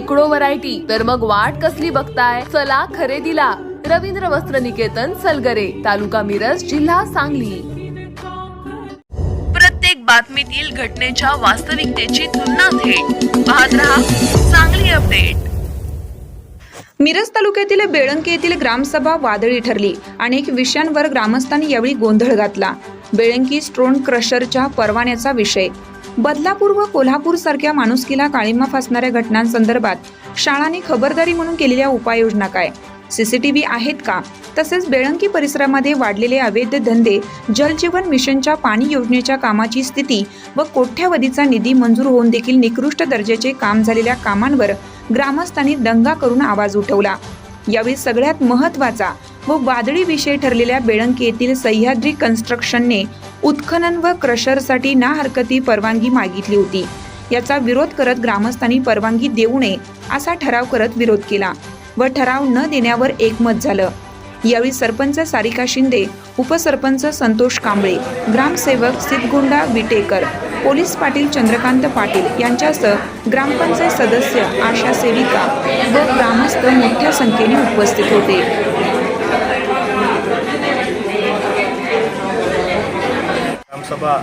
शेकडो व्हरायटी. तर मग वाट कसली बघताय? चला खरेदीला. रवींद्र वस्त्र निकेतन सलगरे. तालुका मिरज जिल्हा सांगली. प्रत्येक बातमीतील घटनेच्या वास्तविकतेची तुलना थेट. पाहत रहा सांगली अपडेट. मिरज तालुक्यातील बेळंकी येथील ग्रामसभा वादळी ठरली अनेक विषयांवर ग्रामस्थांनी यावेळी गोंधळ घातला. बेळंकी स्टोन क्रशरच्या परवान्याचा विषय. बदलापूर व कोल्हापूर सारख्या माणुसकीला काळिमा फासणाऱ्या घटनांसंदर्भात शाळांनी खबरदारी म्हणून केलेल्या उपाययोजना काय? सीसीटीव्ही आहेत का? तसेच बेळंकी परिसरामध्ये वाढलेले अवैध धंदे जलजीवन मिशनच्या पाणी योजनेच्या कामाची स्थिती व कोठ्यावधीचा निधी मंजूर होऊन देखील निकृष्ट दर्जाचे काम झालेल्या कामांवर ग्रामस्थांनी दंगा करून आवाज उठवला. यावेळी सगळ्यात महत्त्वाचा व वादळी विषय ठरलेल्या बेळंकी येथील सह्याद्री कन्स्ट्रक्शनने उत्खनन व क्रशरसाठी ना हरकती परवानगी मागितली होती. याचा विरोध करत ग्रामस्थांनी परवानगी देऊ नये असा ठराव करत विरोध केला व ठराव न देण्यावर एकमत झालं. यावेळी सरपंच सारिका शिंदे उपसरपंच संतोष कांबळे ग्रामसेवक सिद्धगोंडा विटेकर पोलीस पाटील चंद्रकांत पाटील यांच्यासह ग्रामपंचायत सदस्य आशा सेविका व ग्रामस्थ मोठ्या संख्येने उपस्थित होते ग्रामसभा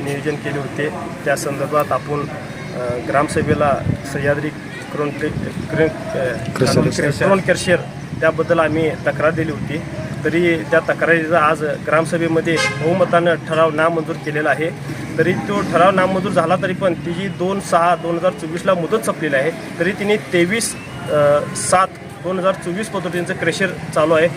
नियोजन केले होते त्या संदर्भात आपण ग्रामसभेला सह्याद्री क्रोन क्रोन कर्शर त्याबद्दल आम्ही तक्रार दिली होती. तरी त्या तक्रारीचा आज ग्रामसभेमध्ये बहुमतानं ठराव नामंजूर केलेला आहे. तरी तो ठराव नामंजूर झाला तरी पण तिची दोन सहा दोन हजार चोवीसला मुदत संपलेली आहे. तरी तिने तेवीस सात दोन हजार चोवीस पद्धतींचं क्रेशर चालू आहे.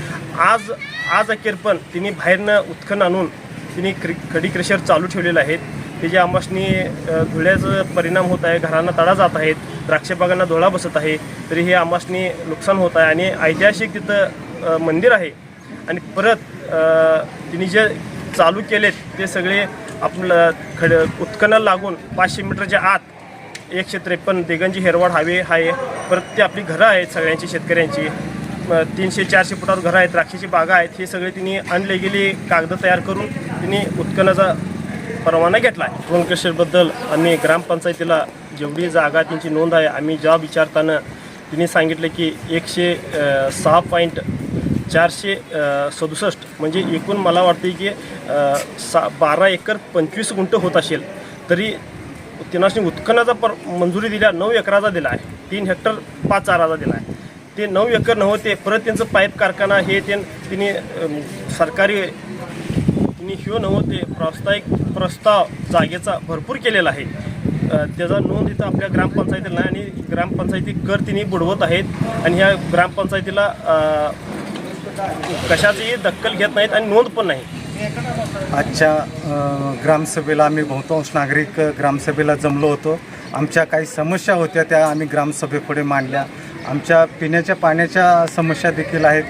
आज आज अखेर पण तिने बाहेरनं उत्खन आणून तिने क्रि खडी क्रेशर चालू ठेवलेलं आहेत. तिच्या आंबासनी धुळ्याचं धुळ्याचा परिणाम होत आहे घरांना तडा जात आहेत द्राक्षबागांना धुळा बसत आहे तरी हे आंबासनी नुकसान होत आहे आणि ऐतिहासिक तिथं मंदिर आहे. आणि परत तिने जे चालू केलेत ते सगळे आपलं खड उत्खनाला लागून पाचशे मीटरच्या आत एकशे त्रेपन्न दिगंजी हेरवाड हायवे आहे. परत ते आपली घरं आहेत सगळ्यांची शेतकऱ्यांची. तीनशे चारशे फुटावर घरं आहेत द्राक्षाची बागा आहेत हे सगळे तिने आणले कागदं कागद तयार करून तिने उत्खनाचा परवाना घेतला आहे ड्रोनकेशरबद्दल आम्ही ग्रामपंचायतीला जेवढी जागा त्यांची नोंद आहे आम्ही जॉब विचारताना तिने सांगितलं की एकशे सहा पॉईंट चारशे सदुसष्ट म्हणजे एकूण मला वाटते की सा बारा एकर पंचवीस गुंठ होत असेल. तरी तिनाशनी उत्खननाचा पर मंजुरी दिल्या नऊ एकराचा दिला आहे. तीन हेक्टर पाच चाराचा दिला आहे. ते नऊ एकर नव्हते परत त्यांचं पाईप कारखाना हे ते तिने सरकारी तिने ह्यो नव्हते प्रास्ताविक प्रस्ताव जागेचा भरपूर केलेला आहे. त्याचा नोंद इथं आपल्या ग्रामपंचायतीला आणि ग्रामपंचायती कर तिने बुडवत आहेत आणि ह्या ग्रामपंचायतीला कशाचीही दक्कल घेत नाहीत आणि नोंद पण नाही. आजच्या ग्रामसभेला आम्ही बहुतांश नागरिक ग्रामसभेला जमलो होतो. आमच्या काही समस्या होत्या त्या आम्ही ग्रामसभेपुढे मांडल्या. आमच्या पिण्याच्या पाण्याच्या समस्या देखील आहेत.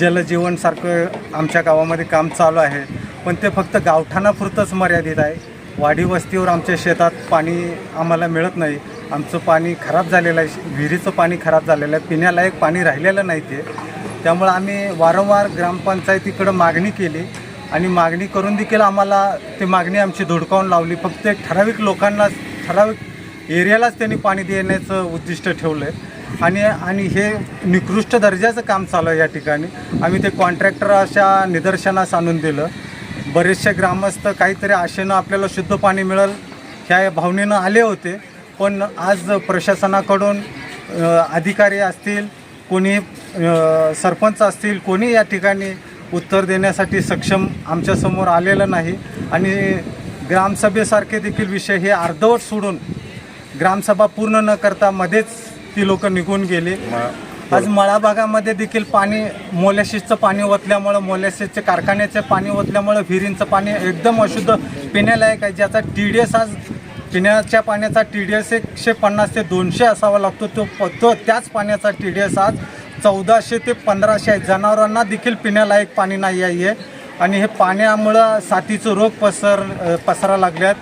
जलजीवनसारखं आमच्या गावामध्ये काम चालू आहे. पण ते फक्त गावठाणापुरतंच मर्यादित आहे. वाडी वस्तीवर आमच्या शेतात पाणी आम्हाला मिळत नाही. आमचं पाणी खराब झालेलं आहे. विहिरीचं पाणी खराब झालेलं आहे. पिण्यालायक पाणी राहिलेलं नाही ते. त्यामुळं आम्ही वारंवार ग्रामपंचायतीकडं मागणी केली आणि मागणी करून देखील आम्हाला ती मागणी आमची धुडकावून लावली. फक्त एक ठराविक लोकांनाच ठराविक एरियालाच त्यांनी पाणी देण्याचं उद्दिष्ट ठेवलं आहे आणि आणि हे निकृष्ट दर्जाचं काम चालू आहे या ठिकाणी. आम्ही ते कॉन्ट्रॅक्टर अशा निदर्शनास आणून दिलं. बरेचसे ग्रामस्थ काहीतरी आशेनं आपल्याला शुद्ध पाणी मिळेल ह्या भावनेनं आले होते. पण आज प्रशासनाकडून अधिकारी असतील कोणी सरपंच असतील कोणी या ठिकाणी उत्तर देण्यासाठी सक्षम आमच्यासमोर आलेलं नाही. आणि ग्रामसभेसारखे देखील विषय हे अर्धवट सोडून ग्रामसभा पूर्ण न करता मध्येच ती लोक निघून गेली. हो. आज मळा भागामध्ये देखील पाणी मोलॅसिसचं पाणी ओतल्यामुळं मोलॅसिसचे कारखान्याचे पाणी ओतल्यामुळं विहिरींचं पाणी एकदम अशुद्ध पिण्यालायक आहे. ज्याचा टी डी एस आज पिण्याच्या पाण्याचा टी डी एस एकशे पन्नास ते दोनशे असावा लागतो. तो तो त्याच पाण्याचा टी डी एस आज चौदाशे ते पंधराशे आहे. जनावरांना देखील पिण्यालायक पाणी नाही आहे. आणि हे पाण्यामुळं साथीचं रोग पसर पसरा लागल्यात.